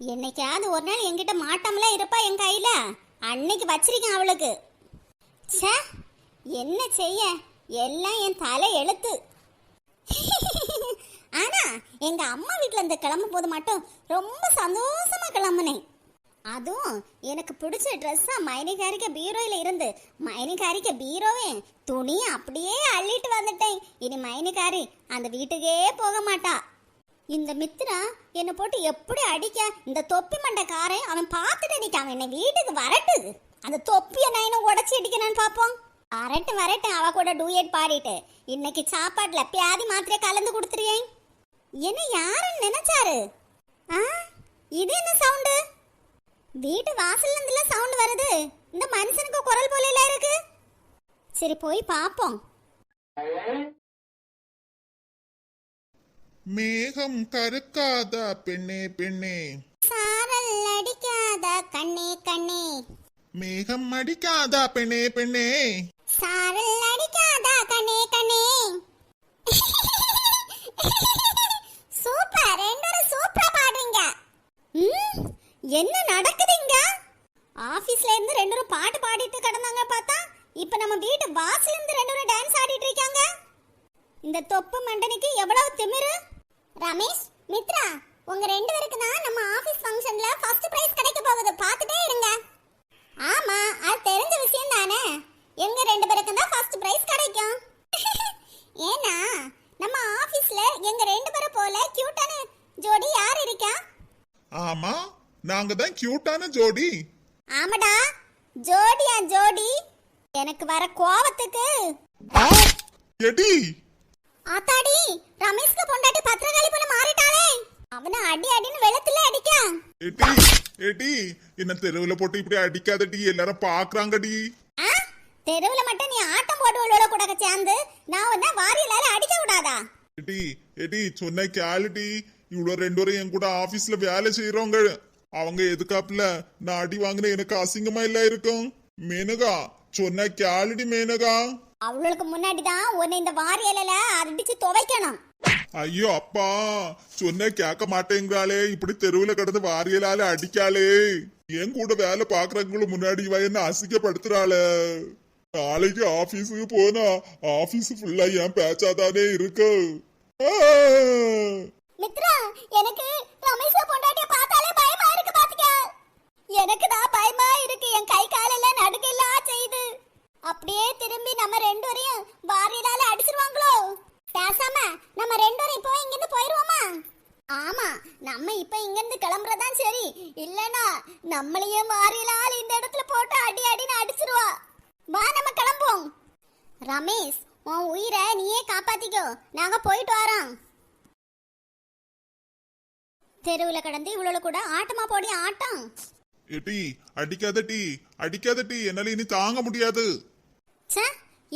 என்னைக்காவது ஒரு நாள் என்கிட்ட மாட்டாமல இருப்பா என் கையில்? அன்னைக்கு வச்சிருக்கேன் அவளுக்கு. ச்சே என்ன செய்ய? எல்லாம் என் தலை எழுத்து. ஆனா எங்க அம்மா வீட்டில் இருந்து கிளம்பும் போது மட்டும் ரொம்ப சந்தோஷமா கிளம்புனேன். அதுவும் எனக்கு பிடிச்ச ட்ரெஸ்ஸாக மைனிகாரிக்க பீரோயில் இருந்து மைனிகாரிக்க பீரோவே துணியை அப்படியே அள்ளிட்டு வந்துட்டேன். இனி மைனிகாரி அந்த வீட்டுக்கே போக மாட்டா. இந்த மித்ரா என்னை போட்டு எப்படி அடிக்க? இந்த தொப்பி மண்டைக்காரன் அவன் பார்த்துட்டு நிற்கான் என்னை வீட்டுக்கு வரட்டு. அந்த தொப்பியை நான் இன்னும் உடச்சி அடிக்கணும்னு பார்ப்போம். வரட்டு வரட்டு அவ கூட டூயட் பாடிட்டு. இன்னைக்கு சாப்பாட்டுல பியாதி மாத்திரை கலந்து கொடுத்துருக்கேன் என்ன யாருன்னு நினைச்சாரு? ஆ இது என்ன சவுண்டு வீட்டு வாசல்ல இருந்துல சவுண்ட் வருது. இந்த மனுஷனுக்கு குரல் போல இருக்கு. சரி போய் பாப்போம் மேகம் கருக்காதா பெண்ணே பெண்ணே? சாரல் அடிக்காத கண்ணே கண்ணே? மேகம் அடிக்காதா பெண்ணே பெண்ணே? சாரல் அடிக்காத கண்ணே கண்ணே? சூப்பர் ரெண்டோரும் சூப்பரா பாடுறீங்க. ம், என்ன நடக்குதுங்க? ஆபீஸ்ல இருந்து ரெண்டோரும் பாட்டு பாடிட்டு கிடந்தாங்க பார்த்தா இப்ப நம்ம வீட்டு வாசல்ல இருந்து ரெண்டோரும் டான்ஸ் ஆடிட்டு இருக்காங்க. இந்த தொப்பு மண்டனுக்கு எவ்வளவு திமிரு? ரமேஷ் மித்ரா உங்க ரெண்டு பேருக்கு தான் நம்ம ஆபீஸ் ஃபங்க்ஷன்ல ஃபர்ஸ்ட் பிரைஸ் கிடைக்க போகுது. பார்த்துட்டே இருங்க. ஆமா அது தெரிஞ்ச விஷயம் தானே. எங்க ரெண்டு பேருக்கு தான் ஃபர்ஸ்ட் பிரைஸ் கிடைக்கும். ஏன்னா நம்ம ஆபீஸ்ல எங்க ரெண்டு பேரை போல கியூட்டான ஜோடி யார் இருக்கா? ஆமா நாங்க தான் கியூட்டான ஜோடி. ஆமாடா ஜோடியா ஜோடி. எனக்கு வர கோவத்துக்கு. எடி. ஆத்தாடி ரமேஷ்க்கு பொண்டாட்டி பத்திரகாளி எடி எடி என்ன தெருவுல போட்டு இப்படி அடிக்காதடி எல்லாரும் பாக்குறாங்கடி. தெருவுல மட்டும் நீ ஆட்டம் போடுவளோட கூட சேர்ந்து நான் உன்ன வாரியலால அடிக்க கூடாதா எடி எடி சொன்ன கேளுடி. இவ்வளவு ரெண்டு வரும் என் கூட ஆபீஸ்ல வேலை செய்யறவங்க அவங்க எதுக்காப்புல நான் அடி வாங்கின எனக்கு அசிங்கமா இல்ல இருக்கும் மேனகா சொன்ன கேளுடி மேனகா. அவளுக்கு முன்னாடி தான் உன்னை இந்த வாரியலால அடிச்சு துவைக்கணும். ஐயோ அப்பா சொன்ன கேட்க மாட்டேங்கிறாளே இப்படி தெருவில் கிடந்து வாரியலால அடிக்காளே என் கூட வேலை பாக்குறவங்களுக்கு முன்னாடி இவ என்ன அசிங்கப்படுத்துறாளே நாளைக்கு ஆபீஸுக்கு போனா ஆபீஸ் ஃபுல்லா என் பேச்சாதானே இருக்கு ஆ! மித்ரா எனக்கு ரமேஷ பொண்டாட்டிய பார்த்தாலே பயமா இருக்கு பாத்துக்க எனக்கு தான் பயமா இருக்கு என் கை காலெல்லாம் நடுக்கெல்லாம் செய்யுது அப்படியே திரும்பி நம்ம ரெண்டு வரையும் வாரியலால அடிச்சிருவாங்களோ பேசாம நம்ம ரெண்டு பேரும் இப்போ இங்க இருந்து போயிருவோமா? ஆமா நம்ம இப்ப இங்க இருந்து கிளம்புறதான் சரி. இல்லனா நம்மளையே வாரியலால இந்த இடத்துல போட்டு அடி அடின்னு அடிச்சிருவா. வா நம்ம கிளம்புவோம். ரமேஷ் உன் உயிரை நீயே காப்பாத்திக்கோ. நாங்க போயிட்டு வரோம். தெருவுல கடந்து இவ்வளவு கூட ஆட்டமா போடி ஆட்டம். ஏட்டி அடிக்காத டீ அடிக்காத டீ. என்னால இனி தாங்க முடியாது. ச்சே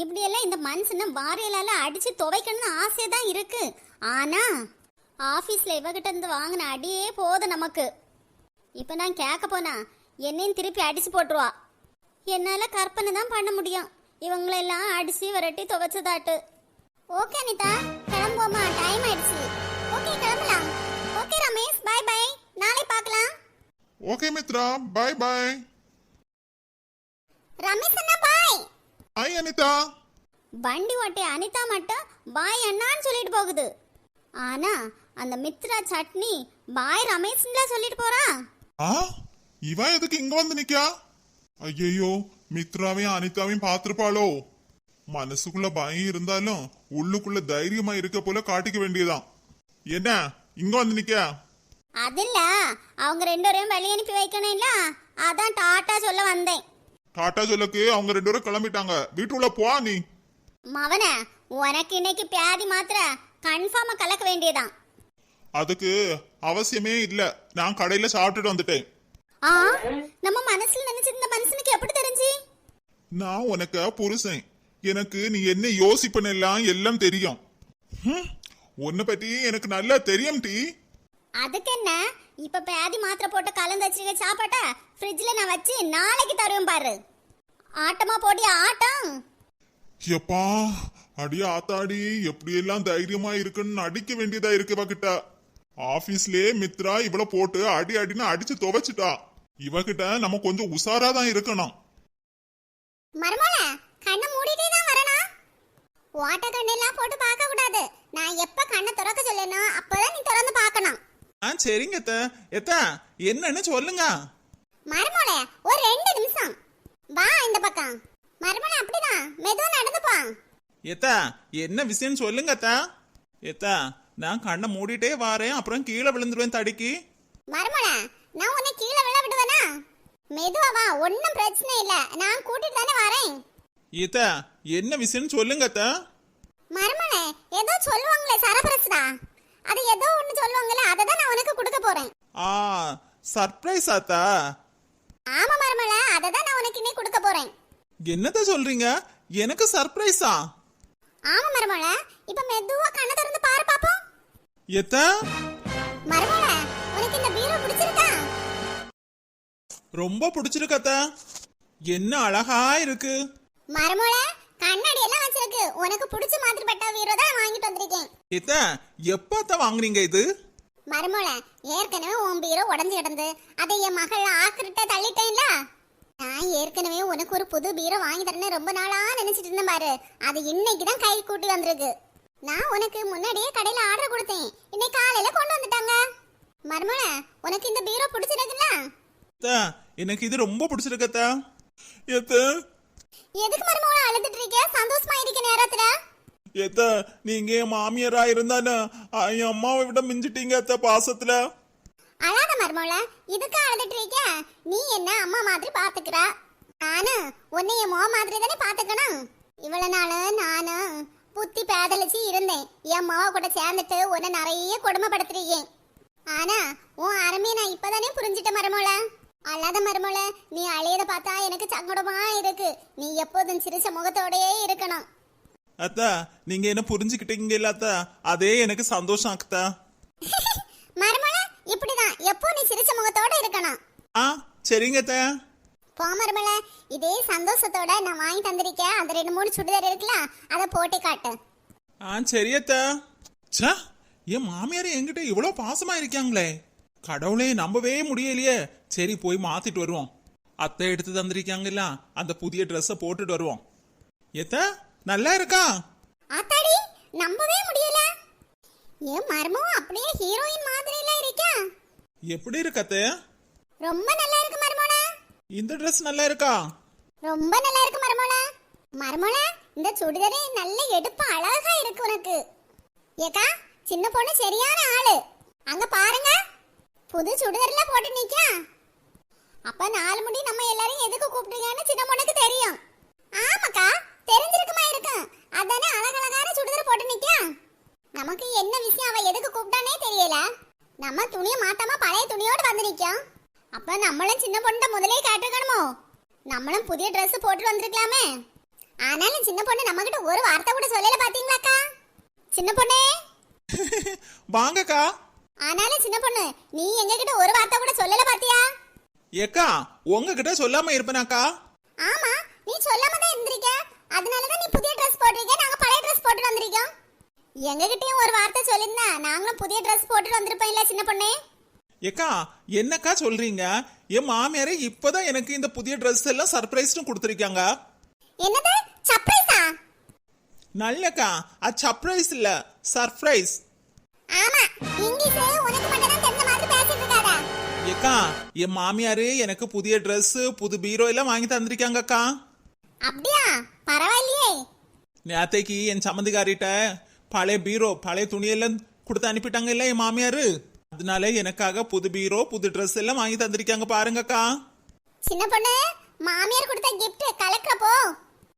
இப்படியெல்லாம் இந்த மனுஷனை வாரியலால அடிச்சு துவைக்கணும்னு ஆசை தான் இருக்கு. ஆனா ஆபீஸ்ல இவகிட்ட இருந்து வாங்கின அடியே போதும் நமக்கு. இப்ப நான் கேட்க போனா என்னையும் திருப்பி அடிச்சு போட்டுருவா. என்னால கற்பனை தான் பண்ண முடியும். இவங்களெல்லாம் அடிச்சு விரட்டி துவைச்சதாட்டு. ஓகே அனிதா கிளம்புவோமா? டைம் ஆயிடுச்சு. ஓகே கிளம்பலாம். ஓகே ரமேஷ் பை பை நாளை பார்க்கலாம். Okay Mithra bye bye Ramesh அண்ணா பாய் ஹாய் அனிதா வண்டி ஓட்டி அனிதா மட்டும் பாய் அண்ணான்னு சொல்லிட்டு போகுது. ஆனா அந்த மித்ரா சட்னி பாய் ரமேஷ்ல சொல்லிட்டு போறா. ஆ? இவன் எதுக்கு இங்க வந்து நிக்கா? ஐயையோ மித்ராவையும் அனிதாவையும் பார்த்திருப்பாளோ? மனசுக்குள்ள பயம் இருந்தாலும் உள்ளுக்குள்ள தைரியமா இருக்க போல காட்டிக்க வேண்டியதான் என்ன இங்க வந்து நிக்க? அது இல்ல அவங்க ரெண்டு பேரையும் வெளியே அனுப்பி வைக்கணும் இல்ல? அதான் டாட்டா சொல்ல வந்தேன். டாட்டா சொல்லுக்கு அவங்க ரெண்டு பேரும் கிளம்பிட்டாங்க. வீட்டுக்குள்ள போ நீ. மவன உனக்கு இன்னைக்கு பியாதி மாத்திர கன்ஃபார்மா கலக்க வேண்டியதான் அதுக்கு அவசியமே இல்ல. நான் கடையில சாப்பிட்டுட்டு வந்துட்டேன். ஆ? நம்ம மனசுல நினைச்சிருந்த மனுஷனுக்கு எப்படி தெரிஞ்சு? நான் உனக்கு புருஷன். எனக்கு நீ என்ன யோசிப்பன எல்லாம் தெரியும். உன்னை பத்தி எனக்கு நல்லா தெரியும் டி. அதுக்கு என்ன? இப்ப பியாதி மாத்திரை போட்டு கலந்து வச்சிருக்க சாப்பாட்ட ஃப்ரிட்ஜ்ல நான் வச்சு நாளைக்கு தருவேன் பாரு. ஆட்டமா போடி ஆட்டம். எப்பா அடி ஆத்தாடி எப்படியெல்லாம் தைரியமா இருக்குன்னு நடிக்க வேண்டியதா இருக்கு பக்கிட்ட ஆபீஸ்லயே மித்ரா இவள போட்டு அடி அடின்னு அடிச்சு துவைச்சிட்டா. இவகிட்ட நம்ம கொஞ்சம் உசாரா தான் இருக்கணும். மருமோல கண்ணை மூடிட்டே தான் வரணும். ஓட்ட கண்ணெல்லாம் போட்டு பார்க்க கூடாது நான் எப்ப கண்ணை திறக்க சொல்லணும் அப்பதான் நீ திறந்து பார்க்கணும். ஆ சரிங்க அத்த. எத்த என்னன்னு சொல்லுங்க. மருமோல ஒரு ரெண்டு நிமிஷம். வா இந்த பக்கம். மருமோல அப்படிதான் மெதுவா நடந்துப்பா எத்த என்ன விஷயம் சொல்லுங்க அத்த. எத்த நான் கண்ணை மூடிட்டே வாரேன் அப்புறம் கீழே விழுந்துருவேன் தடிக்கு. மருமோல நான் உன்னை கீழே விழ விடுவேனா? மெதுவா வா ஒன்றும் பிரச்சனை இல்ல. நான் கூட்டிட்டு தானே வரேன். எத்த என்ன விஷயம் சொல்லுங்க அத்த. மருமோல ஏதோ சொல்லுவாங்களே சரபரசுடா அது ஏதோ ஒன்று சொல்லுவாங்களே அதை தான் நான் உனக்கு கொடுக்க போறேன். ஆ சர்ப்ரைஸ் ஆத்தா. ஆமா மருமல அதை தான் நான் உனக்கு இன்னைக்கு கொடுக்க போறேன். என்னத்த சொல்றீங்க? எனக்கு சர்ப்ரைஸா ஆமா மருமல இப்ப மெதுவா கண்ணை திறந்து பாரு பாப்போம். எத்த? மருமல உனக்கு இந்த பீரோ பிடிச்சிருக்கா? ரொம்ப பிடிச்சிருக்கு அத்த. என்ன அழகா இருக்கு. மருமல வச்சிருக்கு உனக்கு பிடிச்ச மாதிரி பட்ட பீரோ தான் வாங்கிட்டு வந்திருக்கேன். எத்த எப்பத்த வாங்குனீங்க இது? மருமல ஏற்கனவே உன் பீரோ உடஞ்சு கிடந்து. அதை என் மகள் ஆக்கிரிட்ட தள்ளிட்டேன்ல. நான் ஏற்கனவே உனக்கு ஒரு புது பீரோ வாங்கி தரேன்னு ரொம்ப நாளா நினைச்சிட்டு இருந்தேன் பாரு. அது இன்னைக்கு தான் கை கூட்டி வந்திருக்கு. நான் உனக்கு முன்னாடியே கடையில ஆர்டர் கொடுத்தேன். இன்னைக்கு காலையில கொண்டு வந்துட்டாங்க. மருமல உனக்கு இந்த பீரோ பிடிச்சிருக்குல்ல? எனக்கு இது ரொம்ப பிடிச்சிருக்கு அத்த. எத்த எதுக்கு மருமகள அழுதுட்டு இருக்க? சந்தோஷமா இருக்க நேரத்துல எத்த நீங்க என் மாமியாரா இருந்தானே என் அம்மாவை விட மிஞ்சிட்டீங்க அத்த பாசத்துல? அழாத மருமகள இதுக்கு அழுதுட்டு இருக்க நீ என்ன அம்மா மாதிரி பாத்துக்கிற? நானு உன்னை என் மோ மாதிரி தானே பாத்துக்கணும். இவ்வளவு நாள் நானு புத்தி பேதலிச்சு இருந்தேன். என் மாவ கூட சேர்ந்துட்டு உன்னை நிறைய கொடுமைப்படுத்திருக்கேன். ஆனா உன் அருமையை நான் இப்பதானே புரிஞ்சிட்ட மருமகள அல்லாத மருமகள நீ அழையத பார்த்தா எனக்கு சங்கடமா இருக்கு. நீ எப்போதும் சிரிச்ச முகத்தோடயே இருக்கணும். அத்த நீங்க என்ன புரிஞ்சுக்கிட்டீங்க இல்ல அத்த? அதே எனக்கு சந்தோஷம் அக்கா மருமகள இப்படிதான். எப்போ நீ சிரிச்ச முகத்தோட இருக்கணும்? ஆ சரிங்க அத்த. போமருமல இதே சந்தோஷத்தோட நான் வாங்கி தந்திருக்கேன். அந்த ரெண்டு மூணு சுடிதார் இருக்குல்ல அதை போட்டு காட்டு. ஆ சரி அத்த. ச்சே என் மாமியார் என்கிட்ட இவ்வளோ பாசமா இருக்காங்களே. கடவுளே நம்பவே முடியலையே. சரி போய் மாத்திட்டு வருவோம். அத்தை எடுத்து தந்திருக்காங்கல்ல அந்த புதிய ட்ரெஸ்ஸை போட்டுட்டு வருவோம். எத்த நல்லா இருக்கா? ஆத்தாடி நம்பவே முடியல. என் மர்மம் அப்படியே ஹீரோயின் மாதிரில இருக்கா? எப்படி இருக்கு அத்தை? ரொம்ப நல்லா இருக்கு மர்மோல இந்த ட்ரெஸ் நல்லா இருக்கா? ரொம்ப நல்லா இருக்கு மர்மோல மர்மோல இந்த சுடிதாரே நல்ல எடுப்பு அழகா இருக்கு உனக்கு. ஏக்கா சின்ன பொண்ணு சரியான ஆளு. அங்க பாருங்க. புது சுடிதார்ல போட்டு நிக்கா அப்ப நாலு முடி நம்ம எல்லாரையும் எதுக்கு கூப்பிடுங்கன்னு சின்ன பொண்ணுக்கு தெரியும். ஆமாக்கா தெரிஞ்சிருக்குமா இருக்கும்? அதானே அழகழகான சுடிதார் போட்டு நிக்கா நமக்கு என்ன விஷயம் அவ எதுக்கு கூப்பிட்டானே தெரியல. நம்ம துணியை மாத்தாம பழைய துணியோட வந்து நிக்கோம் அப்ப நம்மளும் சின்ன பொண்ணு முதலே காட்டுக்கணுமோ நம்மளும் புதிய Dress போட்டு வந்திருக்கலாமே. ஆனாலும் சின்ன பொண்ணு நம்ம கிட்ட ஒரு வார்த்தை கூட சொல்லல பாத்தீங்களாக்கா? சின்ன பொண்ணே? வாங்கக்கா. ஆனாலும் சின்ன பொண்ணு நீ எங்க கிட்ட ஒரு வார்த்தை கூட சொல்லல பாத்தியா? ஏக்கா உங்ககிட்ட சொல்லாம இருப்பேனாக்கா. ஆமா நீ சொல்லாம தான் இருந்திருக்க. அதனாலதான் நீ புதிய Dress போட்டிருக்க நாங்க பழைய Dress போட்டு வந்திருக்கோம். எங்க கிட்டயும் ஒரு வார்த்தை சொல்லிருந்தா நாங்களும் புதிய Dress போட்டு வந்திருப்போம் இல்ல சின்ன பொண்ணே. ஏக்கா என்னக்கா சொல்றீங்க? என் மாமியாரே இப்பதான் எனக்கு இந்த புதிய ட்ரெஸ் எல்லாம் சர்ப்ரைஸ்னு கொடுத்துருக்காங்க. என்னது? சர்ப்ரைஸா நல்லக்கா அது சர்ப்ரைஸ் இல்ல சர்ப்ரைஸ் ஆமா இங்கிலீஷ் உனக்கு மட்டும் தான் தெரிஞ்ச மாதிரி பேசிட்டு இருக்காத. ஏக்கா என் மாமியாரு எனக்கு புதிய Dress புது பீரோ எல்லாம் வாங்கி தந்திருக்காங்கக்கா. அப்படியா? பரவாயில்லையே. நேத்தைக்கு என் சம்மந்திக்காரிட்ட பழைய பீரோ பழைய துணியெல்லாம் கொடுத்து அனுப்பிட்டாங்க இல்ல என் மாமியாரு? அதனால எனக்காக புது பீரோ புது Dress எல்லாம் வாங்கி தந்திருக்காங்க பாருங்கக்கா. சின்ன பொண்ணு மாமியார் கொடுத்த gift கலக்கிறப்போ.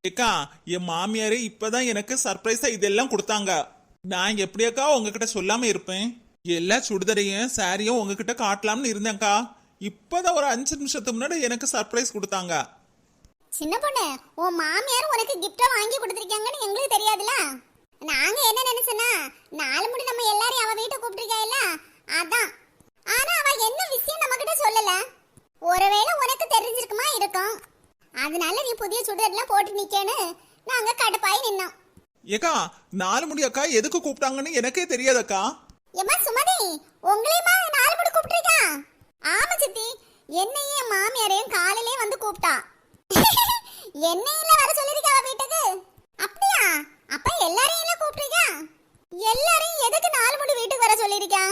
ஏக்கா என் மாமியாரு இப்பதான் எனக்கு சர்ப்ரைஸா இதெல்லாம் கொடுத்தாங்க. நான் எப்படியாக்கா உங்ககிட்ட சொல்லாம இருப்பேன்? எல்லா சுடிதாரையும் சாரியும் உங்ககிட்ட காட்டலாம்னு இருந்தேன்க்கா. இப்பதான் ஒரு அஞ்சு நிமிஷத்துக்கு முன்னாடி எனக்கு சர்ப்ரைஸ் கொடுத்தாங்க. சின்ன பொண்ணு உன் மாமியார் உனக்கு gift வாங்கி கொடுத்துருக்காங்கன்னு எங்களுக்கு தெரியாதுல நாங்க என்ன நினைச்சோன்னா நாலு முடி நம்ம எல்லாரையும் அவ வீட்டை கூப்பிட்டுருக்காயில்ல? அதான். ஆனா அவ என்ன விஷயம் நம்ம கிட்ட சொல்லல? ஒருவேளை உனக்கு தெரிஞ்சிருக்குமா இருக்கும்? அதனால நீ புதிய சுடிதார்லாம் போட்டு நிக்கேன்னு நாங்க கடுப்பாய் நின்னோம். ஏக்கா நாலு முடி அக்கா எதுக்கு கூப்பிட்டாங்கன்னு எனக்கே தெரியாதக்கா. ஏம்மா சுமதி உங்களையுமா நாலு மணி கூப்பிட்டுருக்கா ஆமா சித்தி என்னையும் என் மாமியாரையும் காலையிலே வந்து கூப்பிட்டா என்னையில வர சொல்லிருக்கா அவ வீட்டுக்கு? அப்படியா? அப்ப எல்லாரையும் இல்ல கூப்பிட்டுருக்கா? எல்லாரையும் எதுக்கு நாலு மணி வீட்டுக்கு வர சொல்லிருக்கா?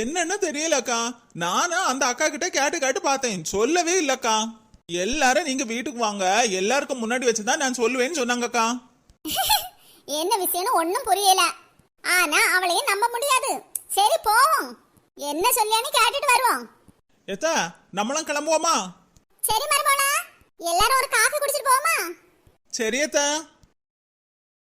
என்னன்னு தெரியலக்கா. நானும் அந்த அக்கா கிட்ட கேட்டு கேட்டு பார்த்தேன். சொல்லவே இல்லக்கா. எல்லாரும் நீங்க வீட்டுக்கு வாங்க. எல்லாருக்கும் முன்னாடி வச்சுதான் நான் சொல்லுவேன்னு சொன்னாங்கக்கா. என்ன விஷயம்னு ஒண்ணும் புரியல. ஆனா அவளையும் நம்ப முடியாது. சரி போவோம். என்ன சொல்லியான்னு கேட்டுட்டு வருவோம். எத்தா நம்மளாம் கிளம்புவோமா? சரி மருமோனா எல்லாரும் ஒரு காஃபி குடிச்சிட்டு போமா சரியத்தா